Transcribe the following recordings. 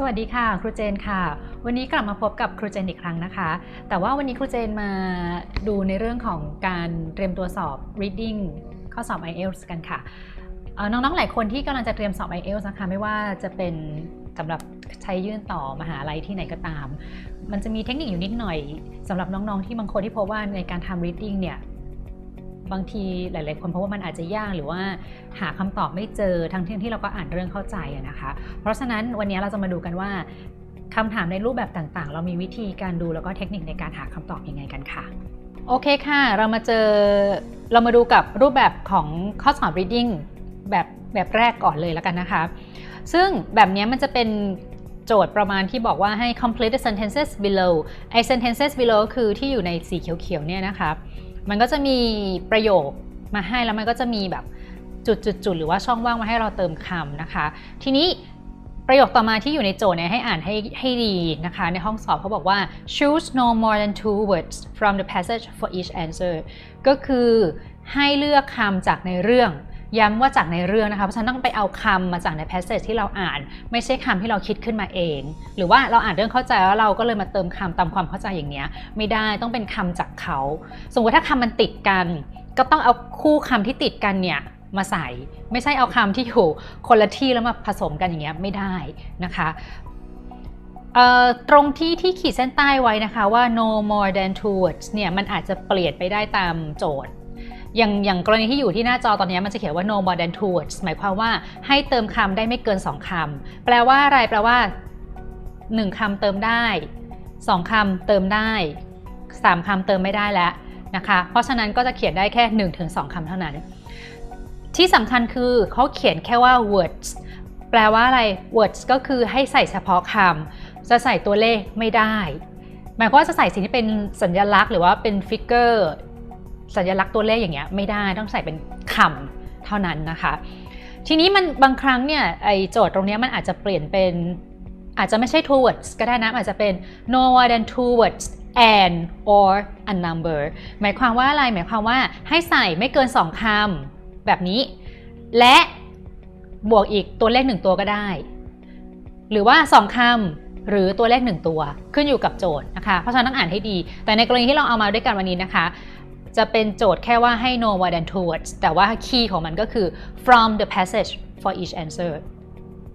สวัสดีค่ะ ครูเจนค่ะ วันนี้กลับมาพบกับครูเจนอีกครั้งนะคะ แต่ว่าวันนี้ครูเจนมาดูในเรื่องของการเตรียมตัวสอบ reading ข้อสอบ IELTS กันค่ะน้องๆ หลายคนที่กำลังจะเตรียมสอบ IELTS นะคะไม่ว่าจะเป็นสำหรับใช้ยื่นต่อมหาลัยที่ไหนก็ตาม มันจะมีเทคนิคอยู่นิดหน่อยสำหรับน้องๆ ที่บางคนที่พบว่าในการทำ reading เนี่ย บางทีหลาย ๆ คนเพราะว่ามันอาจจะยากหรือว่าหาคำตอบไม่เจอทั้งที่ที่เราก็อ่านเรื่องเข้าใจนะคะ เพราะฉะนั้นวันนี้เราจะมาดูกันว่าคำถามในรูปแบบต่างๆ เรามีวิธีการดูแล้วก็เทคนิคในการหาคำตอบยังไงกันค่ะ โอเคค่ะ เรามาเจอเรามาดูกับรูปแบบของข้อสอบ reading แบบแบบแรกก่อนเลยแล้วกันนะคะ ซึ่งแบบนี้มันจะเป็นโจทย์ประมาณที่บอกว่าให้ complete the sentences below ไอ้ sentences below คือที่อยู่ในสีเขียวๆเนี่ยนะคะ มันก็จะมีประโยคมาให้แล้วมันก็จะมีแบบจุดๆหรือว่าช่องว่างมาให้เราเติมคำนะคะ ทีนี้ประโยคต่อมาที่อยู่ในโจทย์เนี่ยให้อ่านให้ให้ดีนะคะ ในห้องสอบเขาบอกว่า choose no more than two words from the passage for each answer ก็คือให้เลือกคำจากในเรื่อง ย้ำว่าจากในเรื่องนะคะ เพราะฉะนั้นต้องไปเอาคำมาจากใน passage ที่เราอ่าน ไม่ใช่คำที่เราคิดขึ้นมาเอง หรือว่าเราอ่านเรื่องเข้าใจแล้วเราก็เลยมาเติมคำตามความเข้าใจอย่างเนี้ย ไม่ได้ต้องเป็นคำจากเขา สมมติถ้าคำมันติดกัน ก็ต้องเอาคู่คำที่ติดกันเนี่ยมาใส่ ไม่ใช่เอาคำที่อยู่คนละที่แล้วมาผสมกันอย่างเงี้ยไม่ได้นะคะตรงที่ที่ขีดเส้นใต้ไว้นะคะว่า no more than two words เนี่ยมันอาจจะเปลี่ยนไปได้ตามโจทย์ อย่างอย่างกรณีที่อยู่ที่หน้าจอตอนนี้มันจะเขียนว่า no more than two words หมายความว่าให้เติมคำได้ไม่เกิน 2คำแปลว่าอะไรแปลว่า 1คำเติมได้ 2คำเติมได้ 3คำเติมไม่ได้แล้วนะคะ เพราะฉะนั้นก็จะเขียนได้แค่ 1-2คำเท่านั้น ที่สำคัญคือเขาเขียนแค่ว่า words แปลว่าอะไร words ก็คือให้ใส่เฉพาะคำจะใส่ตัวเลขไม่ได้ หมายความว่าจะใส่สิ่งที่เป็นสัญลักษณ์ หรือว่าเป็นฟิกเกอร์ สัญลักษณ์ตัวเลขอย่างเงี้ยไม่ได้ต้องใส่เป็นคำเท่านั้นนะคะ ทีนี้มันบางครั้งเนี่ยไอโจทย์ตรงเนี้ยมันอาจจะเปลี่ยนเป็นอาจจะไม่ใช่ two words ก็ได้นะอาจจะเป็น no more than two words and or a number หมายความว่าอะไรหมายความว่าให้ใส่ไม่เกิน 2คำแบบนี้ และบวกอีกตัวเลข 1 ตัวก็ได้ หรือว่า 2คำหรือตัวเลข 1 ตัวขึ้นอยู่กับโจทย์นะคะ เพราะฉะนั้นต้องอ่านให้ดี แต่ในกรณีที่เราเอามาด้วยกันวันนี้นะคะ จะเป็นโจทย์แค่ว่าให้ no more than two words แต่ว่าคีย์ของมันก็คือ from the passage for each answer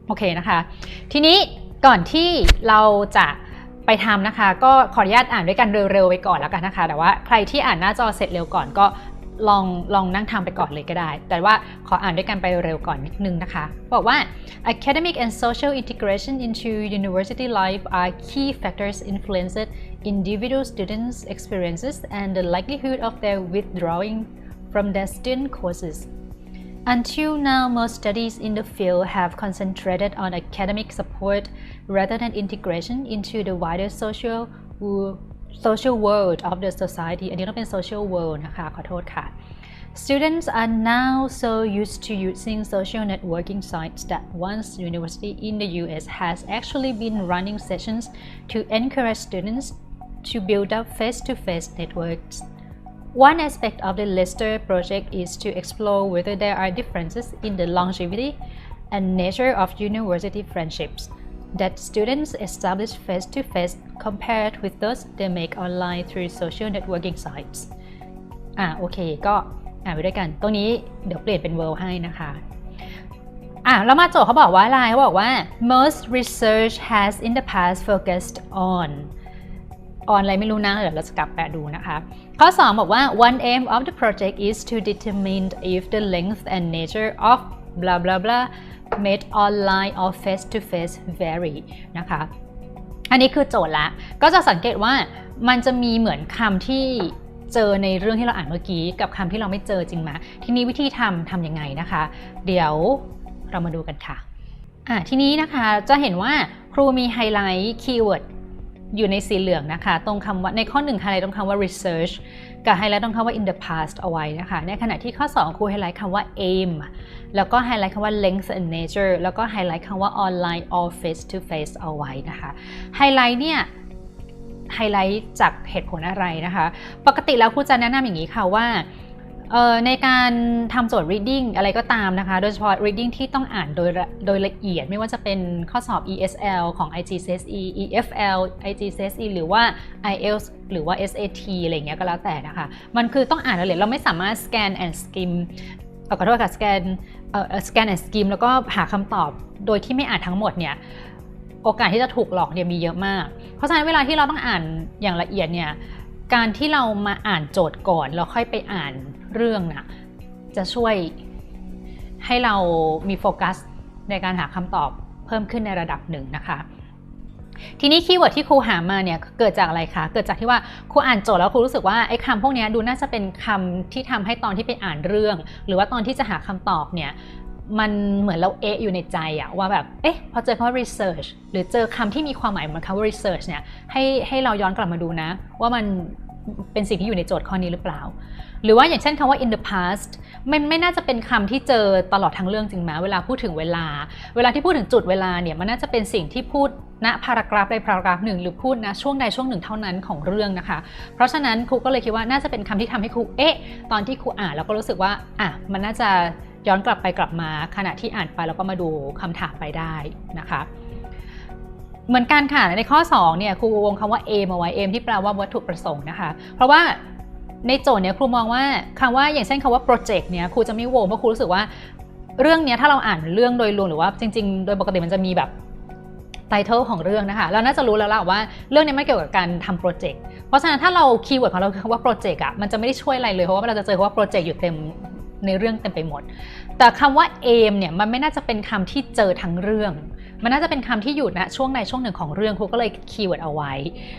โอเคนะคะ ทีนี้ก่อนที่เราจะไปทำนะคะ ก็ขออนุญาตอ่านด้วยกันเร็วๆไปก่อนแล้วกันนะคะ แต่ว่าใครที่อ่านหน้าจอเสร็จเร็วก่อนก็ ลองลองนั่งทำไปก่อนเลยก็ได้ แต่ว่าขออ่านด้วยกันไปเร็วก่อนนิดนึงนะคะ บอกว่า academic and social integration into university life are key factors influencing individual students' experiences and the likelihood of their withdrawing from their student courses. Until now, most studies in the field have concentrated on academic support rather than integration into the wider social social world of the society อันนี้ต้องเป็น social world นะคะ ขอโทษค่ะ Students are now so used to using social networking sites that one university in the US has actually been running sessions to encourage students to build up face-to-face networks. One aspect of the Leicester project is to explore whether there are differences in the longevity and nature of university friendships that students establish face to face compared with those they make online through social networking sites อ่ะโอเคก็อ่านไปด้วยกัน ตรงนี้เดี๋ยวเปลี่ยนเป็น world ให้นะคะ อ่ะแล้วมาโจทย์เขาบอกว่าอะไรเขาบอกว่า most research has in the past focused on ออนอะไรไม่รู้นะเดี๋ยวเราจะกลับแปะดูนะคะ ข้อ 2 บอกว่า one aim of the project is to determine if the length and nature of blah blah blah made online or face to face vary นะคะอันนี้คือโจทย์ละ ก็จะสังเกตว่ามันจะมีเหมือนคำที่เจอในเรื่องที่เราอ่านเมื่อกี้กับคำที่เราไม่เจอจริงไหมทีนี้วิธีทำทำยังไงนะคะ เดี๋ยวเรามาดูกันค่ะอะทีนี้นะคะจะเห็นว่าครูมีไฮไลท์คีย์เวิร์ดอยู่ในสีเหลืองนะคะ ตรงคำว่าในข้อ1ไฮไลท์ตรงคำว่า research กับไฮไลท์ต้องคำว่า in the past เอาไว้นะคะ ในขณะที่ข้อ 2 ครูไฮไลท์คำว่า aim แล้วก็ไฮไลท์คำว่า length and nature แล้วก็ไฮไลท์คำว่า online or face to face เอาไว้นะคะไฮไลท์เนี่ยไฮไลท์จากเหตุผลอะไรนะคะ ปกติแล้วครูจะแนะนำอย่างนี้ค่ะว่า ในการทำโจทย์ reading อะไรก็ตามนะคะ โดยเฉพาะ reading ที่ต้องอ่านโดยละโดยละเอียด ไม่ว่าจะเป็นข้อสอบ ESL ของ IGCSE EFL IGCSE หรือว่า IELTS หรือว่า SAT อะไรเงี้ยก็แล้วแต่นะคะ มันคือต้องอ่านละเอียดเราไม่สามารถ scan and skim ขอโทษค่ะ scan เอ่อ scan and skim แล้วก็หาคำตอบโดยที่ไม่อ่านทั้งหมดเนี่ยโอกาสที่จะถูกหลอกเนี่ยมีเยอะมาก เพราะฉะนั้นเวลาที่เราต้องอ่านอย่างละเอียดเนี่ยการที่เรามาอ่านโจทย์ก่อนแล้วค่อยไปอ่าน เรื่องน่ะจะช่วยให้เรามีโฟกัสในการหาคำตอบเพิ่มขึ้นในระดับหนึ่งนะคะทีนี้คีย์เวิร์ดที่ครูหามาเนี่ยเกิดจากอะไรคะ เกิดจากที่ว่าครูอ่านโจทย์แล้วครูรู้สึกว่าไอ้คำพวกนี้ดูน่าจะเป็นคำที่ทำให้ตอนที่ไปอ่านเรื่อง หรือว่าตอนที่จะหาคำตอบเนี่ยมันเหมือนเราเอะอยู่ในใจอะว่าแบบเอ๊ะพอเจอคำว่า research หรือเจอคำที่มีความหมายเหมือนคำว่า research เนี่ยให้ให้เราย้อนกลับมาดูนะ ว่ามันเป็นสิ่งที่อยู่ในโจทย์ข้อนี้หรือเปล่า หรือว่าอย่างเช่นคำว่า in the past มันไม่น่าจะเป็นคำที่เจอตลอดทั้งเรื่องจริงไหมเวลาพูดถึงเวลา เวลาที่พูดถึงจุดเวลาเนี่ยมันน่าจะเป็นสิ่งที่พูดณพารากราฟใดพารากราฟหนึ่งหรือพูดนะช่วงใดช่วงหนึ่งเท่านั้นของเรื่องนะคะ เพราะฉะนั้นครูก็เลยคิดว่าน่าจะเป็นคำที่ทำให้ครูเอ๊ะตอนที่ครูอ่านแล้วก็รู้สึกว่าอะมันน่าจะย้อนกลับไปกลับมา ขณะที่อ่านไปแล้วก็มาดูคำถามไปได้นะคะเหมือนกันค่ะในข้อ2เนี่ยครูวงคำว่า aim เอาไว้ aim ที่แปลว่าวัตถุประสงค์นะคะ เพราะว่า ในโจทย์เนี่ยครูมองว่าคำว่าอย่างเช่นคำว่า project เนี่ยครูจะไม่โวเพราะครูรู้สึกว่า เรื่องเนี้ยถ้าเราอ่านเรื่องโดยรวมหรือว่าจริง ๆ โดยปกติมันจะมีแบบไตเติลของเรื่องนะคะเราน่าจะรู้แล้วล่ะว่าเรื่องนี้ไม่เกี่ยวกับการทำโปรเจกต์เพราะฉะนั้นถ้าเราคีย์เวิร์ดของเราคือคำว่าโปรเจกต์อะมันจะไม่ได้ช่วยอะไรเลยเพราะว่าเราจะเจอคำว่าโปรเจกต์อยู่เต็มในเรื่องเต็มไปหมด แต่คำว่า aim เนี่ยมันไม่น่าจะเป็นคำที่เจอทั้งเรื่อง มันน่าจะเป็นคำที่อยู่ณช่วงใดช่วงหนึ่งของเรื่องครูก็เลยคีย์เวิร์ดเอาไว้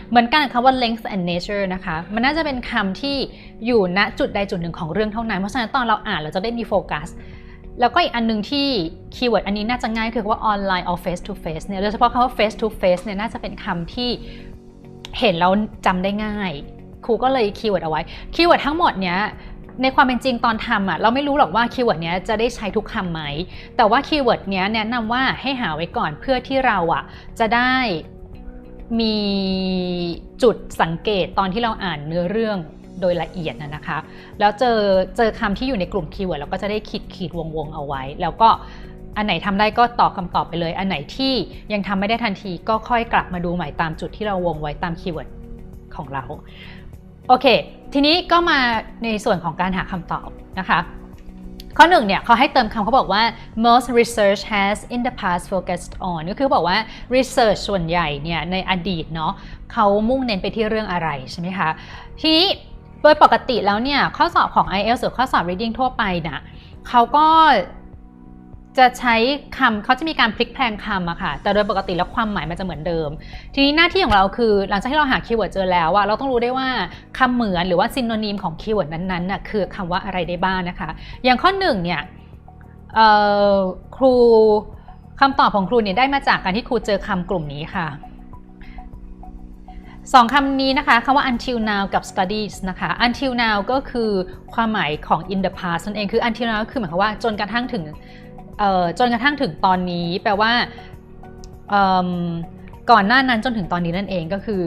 เหมือนกันคำว่า length and nature นะคะมันน่าจะเป็นคำที่อยู่ณจุดใดจุดหนึ่งของเรื่องเท่านั้น เพราะฉะนั้นตอนเราอ่านเราจะได้มีโฟกัสแล้วก็อีกอันหนึงที่คีย์เวิร์ดอันนี้น่าจะง่ายคือว่า online or face to face เนี่ยโดยเฉพาะคำว่า face to face เนี่ยน่าจะเป็นคำที่เห็นแล้วจำได้ง่าย ครูก็เลยคีย์เวิร์ดเอาไว้คีย์เวิร์ดทั้งหมดเนี้ย ในความเป็นจริงตอนทำอะเราไม่รู้หรอกว่าคีย์เวิร์ดเนี้ยจะได้ใช้ทุกคำไหม แต่ว่าคีย์เวิร์ดเนี้ยแนะนำว่าให้หาไว้ก่อนเพื่อที่เราอะจะได้มีจุดสังเกตตอนที่เราอ่านเนื้อเรื่องโดยละเอียดนะนะคะ แล้วเจอเจอคำที่อยู่ในกลุ่มคีย์เวิร์ดเราก็จะได้ขีดขีดวงวงๆเอาไว้ แล้วก็อันไหนทำได้ก็ตอบคำตอบไปเลย อันไหนที่ยังทำไม่ได้ทันทีก็ค่อยกลับมาดูใหม่ตามจุดที่เราวงไว้ตามคีย์เวิร์ดของเรา โอเค ทีนี้ก็มาในส่วนของการหาคำตอบนะคะข้อหนึ่งเนี่ยเขาให้เติมคำเขาบอกว่า most research has in the past focused on ก็คือบอกว่า research ส่วนใหญ่เนี่ยในอดีตเนาะเขามุ่งเน้นไปที่เรื่องอะไรใช่ไหมคะ ทีนี้โดยปกติแล้วเนี่ยข้อสอบของ IELTS หรือข้อสอบ reading ทั่วไปนะเขาก็ จะใช้คำเขาจะมีการพลิกแพลงคำอะค่ะ แต่โดยปกติแล้วความหมายมันจะเหมือนเดิม ทีนี้หน้าที่ของเราคือ หลังจากที่เราหาคีย์เวิร์ดเจอแล้วอะเราต้องรู้ได้ว่าคำเหมือนหรือว่าซินโนนิมของคีย์เวิร์ดนั้นๆน่ะคือคำว่าอะไรได้บ้างนะคะ อย่างข้อหนึ่งเนี่ยครูคำตอบของครูเนี่ยได้มาจากการที่ครูเจอคำกลุ่มนี้ค่ะสองคำนี้นะคะคำว่า until now กับ studies นะคะ until now ก็คือความหมายของ in the past นั่นเองคือ until now ก็คือหมายความว่าจนกระทั่งถึง จนกระทั่งถึงตอนนี้แปลว่าก่อนหน้านั้นจนถึงตอนนี้นั่นเองก็คือ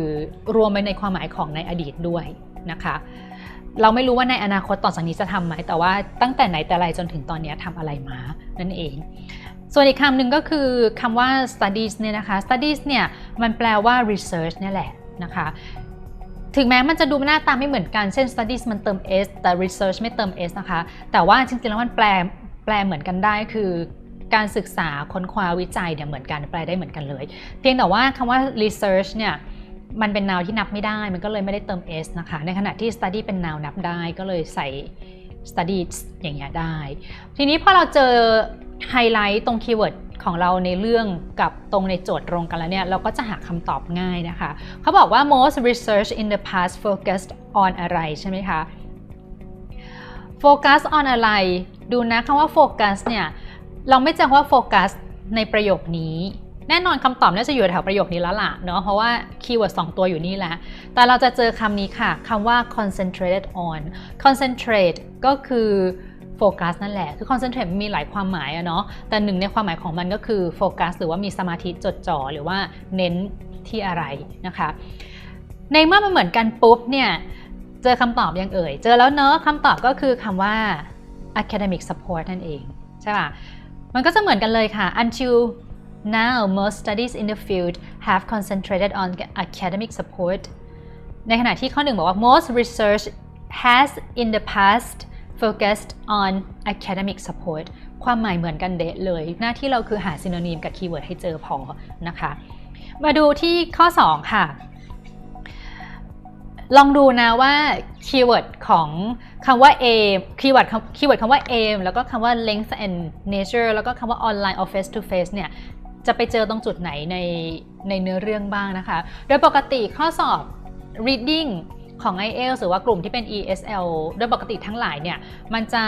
รวมไปในความหมายของในอดีตด้วยนะคะเราไม่รู้ว่าในอนาคตต่อจากนี้จะทำไหมแต่ว่าตั้งแต่ไหนแต่ไรจนถึงตอนนี้ทำอะไรมานั่นเอง ส่วนอีกคำหนึ่งก็คือคำว่า studies เนี่ยนะคะ studies เนี่ยมันแปลว่า research เนี่ยแหละนะคะถึงแม้มันจะดูหน้าตาไม่เหมือนกัน เช่น studies มันเติม s แต่ research ไม่เติม s นะคะ แต่ว่าจริงๆแล้วมันแปล แปลเหมือนกันได้คือการศึกษาค้นคว้าวิจัยเนี่ยเหมือนกันแปลได้เหมือนกันเลย เพียงแต่ว่าคำว่า research เนี่ยมันเป็น noun ที่นับไม่ได้ มันก็เลยไม่ได้เติม s นะคะ ในขณะที่ study เป็น noun นับได้ก็เลยใส่ studies อย่างเงี้ยได้ ทีนี้พอเราเจอไฮไลท์ตรงคีย์เวิร์ดของเราในเรื่องกับตรงในโจทย์ตรงกันแล้วเนี่ย เราก็จะหาคำตอบง่ายนะคะ เขาบอกว่า most research in the past focused on อะไรใช่ไหมคะ focus on อะไร ดูนะคำว่า focus เนี่ย เราไม่จำว่า focus ในประโยคนี้ แน่นอนคำตอบน่าจะอยู่แถวประโยคนี้แล้วล่ะเนาะเพราะว่าคีย์เวิร์ดสตัวอยู่นี่แหละ แต่เราจะเจอคำนี้ค่ะคำว่า concentrated on concentrate ก็คือโฟกัสนั่นแหละ คือ concentrate มีหลายความหมายอะเนาะ แต่หนึ่งในความหมายของมันก็คือโฟกัสหรือว่ามีสมาธิจดจ่อหรือว่าเน้นที่อะไรนะคะ ในเมื่อมันเหมือนกันปุ๊บเนี่ย เจอคำตอบยังเอ่ย เจอแล้วเนอะคำตอบก็คือคำว่า academic support นั่นเอง ใช่ป่ะ มันก็จะเหมือนกันเลยค่ะ until now most studies in the field have concentrated on academic support ในขณะที่ข้อหนึ่งบอกว่า most research has in the past focused on academic support ความหมายเหมือนกันเดะเลย หน้าที่เราคือหาซินนิมกับคีย์เวิร์ดให้เจอพอนะคะ มาดูที่ข้อ 2 ค่ะ ลองดูนะว่าคีย์เวิร์ดของคำว่า aim คีย์เวิร์ดคีย์เวิร์ดคำว่า aim แล้วก็คำว่า length and nature แล้วก็คำว่า online or face to face เนี่ยจะไปเจอตรงจุดไหนในในเนื้อเรื่องบ้างนะคะ โดยปกติข้อสอบ reading ของ IELTS หรือว่ากลุ่มที่เป็น ESL โดยปกติทั้งหลายเนี่ยมันจะ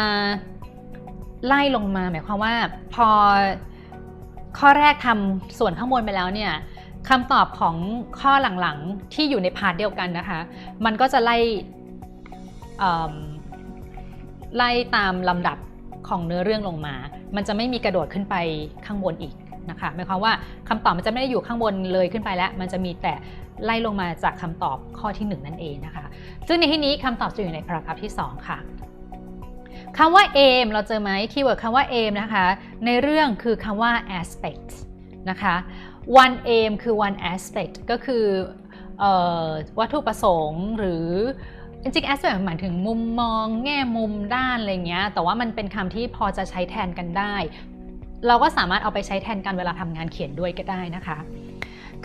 ไล่ลงมาหมายความว่าพอข้อแรกทำส่วนข้างบนไปแล้วเนี่ย คำตอบของข้อหลังๆ ที่อยู่ในพาร์ทเดียวกันนะคะ มันก็จะไล่ไล่ตามลำดับของเนื้อเรื่องลงมา มันจะไม่มีกระโดดขึ้นไปข้างบนอีกนะคะหมายความว่าคำตอบมันจะไม่ได้อยู่ข้างบนเลยขึ้นไปแล้ว มันจะมีแต่ไล่ลงมาจากคำตอบข้อที่ 1 นั่นเองนะคะ ซึ่งในที่นี้คำตอบจะอยู่ในพารา gra ฟที่ 2 ค่ะคำว่า aim เราเจอไหมคีย์เวิร์ดคำว่า aim นะคะ ในเรื่องคือคำว่า aspect นะคะ one aim คือ one aspect ก็คือวัตถุประสงค์หรือจริงๆ aspect หมายถึงมุมมอง แง่มุมด้านอะไรเงี้ย แต่ว่ามันเป็นคำที่พอจะใช้แทนกันได้ เราก็สามารถเอาไปใช้แทนกันเวลาทำงานเขียนด้วยก็ได้นะคะ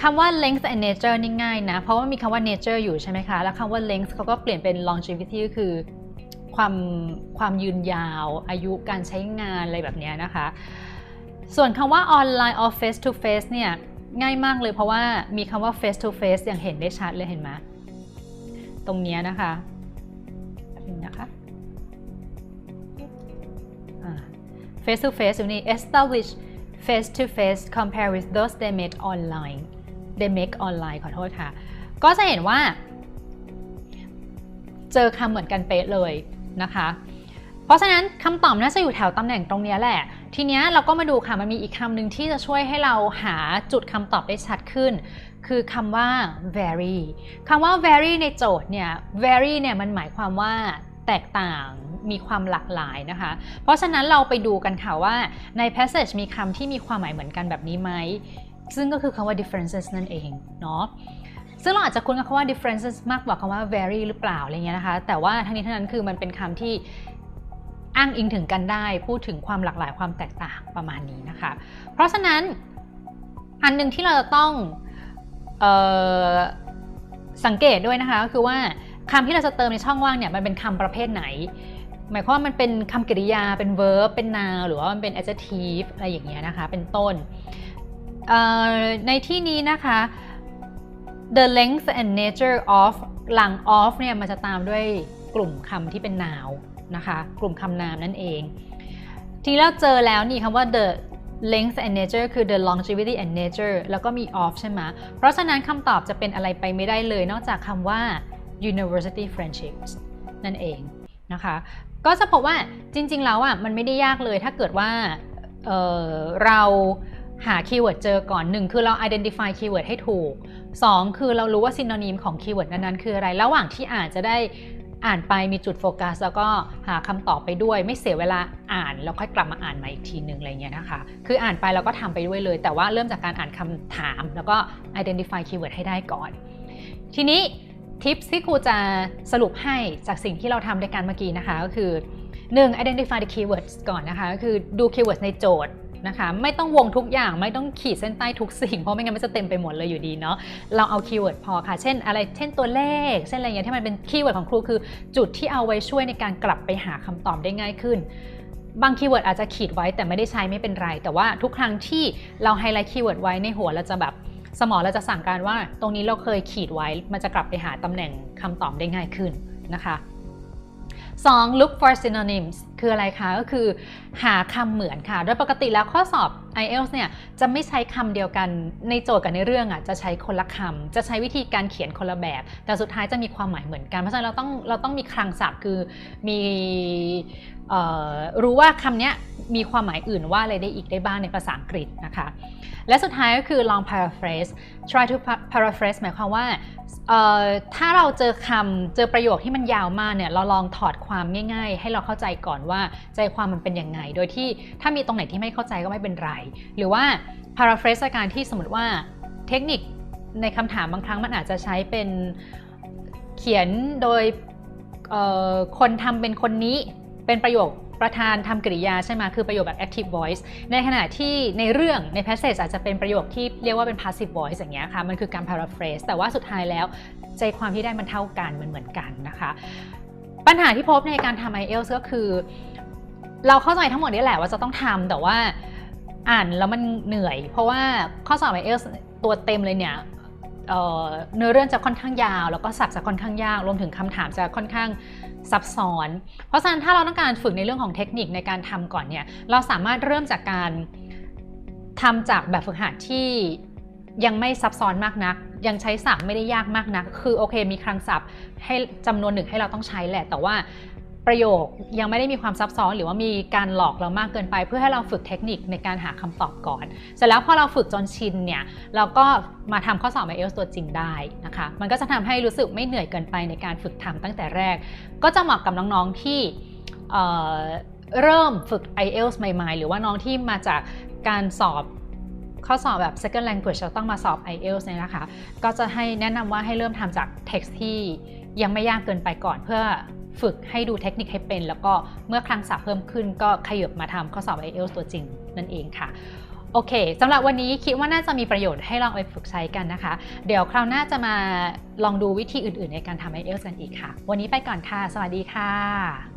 คำว่า length and nature นี่ง่ายนะ เพราะว่ามีคำว่า nature อยู่ใช่ไหมคะ แล้วคำว่า length เขาก็เปลี่ยนเป็น longevity ก็คือความความยืนยาวอายุการใช้งานอะไรแบบนี้นะคะ ส่วนคำว่า online or face to face เนี่ยง่ายมากเลยเพราะว่ามีคำว่า face to face อย่างเห็นได้ชัดเลยเห็นไหมตรงนี้นะคะนี่นะคะ face to face อยู่นี่ establish face to face compare with those they made online they make online ขอโทษค่ะ ก็จะเห็นว่า เจอคำเหมือนกันเป๊ะเลยนะคะ เพราะฉะนั้นคำตอบน่าจะอยู่แถวตำแหน่งตรงนี้แหละ ทีนี้เราก็มาดูค่ะ มันมีอีกคำหนึ่งที่จะช่วยให้เราหาจุดคำตอบได้ชัดขึ้น คือคำว่า vary คำว่า vary ในโจทย์เนี่ย vary เนี่ยมันหมายความว่าแตกต่างมีความหลากหลายนะคะ เพราะฉะนั้นเราไปดูกันค่ะว่าใน passage มีคำที่มีความหมายเหมือนกันแบบนี้ไหม ซึ่งก็คือคำว่า differences นั่นเองเนาะซึ่งเราอาจจะคุ้นกับคำว่า differences มากกว่าคำว่า vary หรือเปล่าอะไรเงี้ยนะคะ แต่ว่าทั้งนี้ทั้งนั้นคือมันเป็นคำที่ อ้างอิงถึงกันได้ พูดถึงความหลากหลายความแตกต่างประมาณนี้นะคะ เพราะฉะนั้นอันหนึ่งที่เราจะต้องออสังเกตด้วยนะคะก็คือว่าคำที่เราจะเติมในช่องว่างเนี่ยมันเป็นคำประเภทไหน หมายความว่ามันเป็นคำกริยาเป็น verb เป็น noun หรือว่ามันเป็น adjective อะไรอย่างเงี้ยนะคะ เป็นต้นในที่นี้นะคะ the length and nature of หลัง of เนี่ยมันจะตามด้วยกลุ่มคำที่เป็น noun นะคะกลุ่มคำนามนั่นเอง ทีเราเจอแล้วนี่คำว่า the length and nature คือ the longevity and nature แล้วก็มี of ใช่ไหมเพราะฉะนั้นคำตอบจะเป็นอะไรไปไม่ได้เลย นอกจากคำว่า university friendships นั่นเองนะคะ ก็จะพบว่าจริง ๆ แล้วอะมันไม่ได้ยากเลยถ้าเกิดว่าเเราหาคีย์เวิร์ดเจอก่อนหนึ่งคือเรา identify คีย์เวิร์ดให้ถูก 2 คือเรารู้ว่า synonym ของคีย์เวิร์ดนั้นๆคืออะไร ระหว่างที่อ่านจะได้ อ่านไปมีจุดโฟกัสแล้วก็หาคำตอบไปด้วย ไม่เสียเวลาอ่านแล้วค่อยกลับมาอ่านใหม่อีกทีหนึ่งอะไรเงี้ยนะคะ คืออ่านไปแล้วก็ทำไปด้วยเลย แต่ว่าเริ่มจากการอ่านคำถาม แล้วก็ identify keyword ให้ได้ก่อน ทีนี้ทิปที่ครูจะสรุปให้จากสิ่งที่เราทำในการเมื่อกี้นะคะก็คือ 1. identify the keywords ก่อนนะคะก็คือดู keywords ในโจทย์ นะคะ ไม่ต้องวงทุกอย่างไม่ต้องขีดเส้นใต้ทุกสิ่ง เพราะไม่งั้นมันจะเต็มไปหมดเลยอยู่ดีเนาะเราเอาคีย์เวิร์ดพอค่ะ เช่นอะไรเช่นตัวเลข เช่นอะไรเงี้ยที่มันเป็นคีย์เวิร์ดของครูคือ จุดที่เอาไว้ช่วยในการกลับไปหาคำตอบได้ง่ายขึ้นบางคีย์เวิร์ดอาจจะขีดไว้แต่ไม่ได้ใช้ไม่เป็นไร แต่ว่าทุกครั้งที่เราไฮไลท์คีย์เวิร์ดไว้ในหัวเราจะแบบสมองเราจะสั่งการว่า ตรงนี้เราเคยขีดไว้มันจะกลับไปหาตำแหน่งคำตอบได้ง่ายขึ้นนะคะ 2. look for synonyms คืออะไรคะ ก็คือหาคำเหมือนค่ะ โดยปกติแล้วข้อสอบ IELTS เนี่ยจะไม่ใช้คำเดียวกันในโจทย์กับในเรื่องอะจะใช้คนละคำจะใช้วิธีการเขียนคนละแบบ แต่สุดท้ายจะมีความหมายเหมือนกัน เพราะฉะนั้นเราต้องเราต้องมีคลังศัพท์คือมีออรู้ว่าคำเนี้ย มีความหมายอื่นว่าอะไรได้อีกได้บ้างในภาษาอังกฤษนะคะ และสุดท้ายก็คือ ลอง paraphrase try to paraphrase หมายความว่าถ้าเราเจอคำเจอประโยคที่มันยาวมากเนี่ยเราลองถอดความง่าย ๆ ให้เราเข้าใจก่อนว่าใจความมันเป็นยังไง โดยที่ถ้ามีตรงไหนที่ไม่เข้าใจก็ไม่เป็นไร หรือว่า paraphrase ในการที่สมมติว่าเทคนิคในคำถามบางครั้งมันอาจจะใช้เป็นเขียนโดยคนทำเป็นคนนี้เป็นประโยค ประธานทำกริยาใช่ไหมคือประโยคแบบ active voice ในขณะที่ในเรื่องใน passage อาจจะเป็นประโยคที่เรียกว่าเป็น passive voice อย่างเงี้ยค่ะ มันคือการ paraphrase แต่ว่าสุดท้ายแล้วใจความที่ได้มันเท่ากันมันเหมือนกันนะคะ ปัญหาที่พบในการทำ IELTS ก็คือ เราเข้าใจทั้งหมดนี้แหละว่าจะต้องทำแต่ว่าอ่านแล้วมันเหนื่อย เพราะว่าข้อสอบ IELTS ตัวเต็มเลยเนี่ย เนื้อเรื่องจะค่อนข้างยาว แล้วก็ศัพท์จะค่อนข้างยาก รวมถึงคำถามจะค่อนข้างซับซ้อน เพราะฉะนั้นถ้าเราต้องการฝึกในเรื่องของเทคนิคในการทำก่อนเนี่ย เราสามารถเริ่มจากการทำจากแบบฝึกหัดที่ยังไม่ซับซ้อนมากนัก ยังใช้ศัพท์ไม่ได้ยากมากนัก คือโอเคมีคลังศัพท์ให้จำนวนหนึ่งให้เราต้องใช้แหละ แต่ว่า ประโยคยังไม่ได้มีความซับซ้อนหรือว่ามีการหลอกเรามากเกินไป เพื่อให้เราฝึกเทคนิคในการหาคำตอบก่อน เสร็จแล้วพอเราฝึกจนชินเนี่ยเราก็มาทำข้อสอบ IELTS ตัวจริงได้นะคะ มันก็จะทำให้รู้สึกไม่เหนื่อยเกินไปในการฝึกทำตั้งแต่แรก ก็จะเหมาะกับน้องๆที่เเริ่มฝึก IELTS ใหม่ๆ หรือว่าน้องที่มาจากการสอบข้อสอบแบบ second language เราต้องมาสอบ IELTS เนี่ยนะคะ ก็จะให้แนะนำว่าให้เริ่มทำจาก text ที่ยังไม่ยากเกินไปก่อนเพื่อ ฝึกให้ดูเทคนิคให้เป็น แล้วก็เมื่อครั้งศัพท์เพิ่มขึ้นก็ขยับมาทำข้อสอบ IELTS ตัวจริงนั่นเองค่ะโอเคสำหรับวันนี้คิดว่าน่าจะมีประโยชน์ให้ลองไปฝึกใช้กันนะคะ เดี๋ยวคราวหน้าจะมาลองดูวิธีอื่นๆ ในการทำ IELTS กันอีกค่ะ วันนี้ไปก่อนค่ะ สวัสดีค่ะ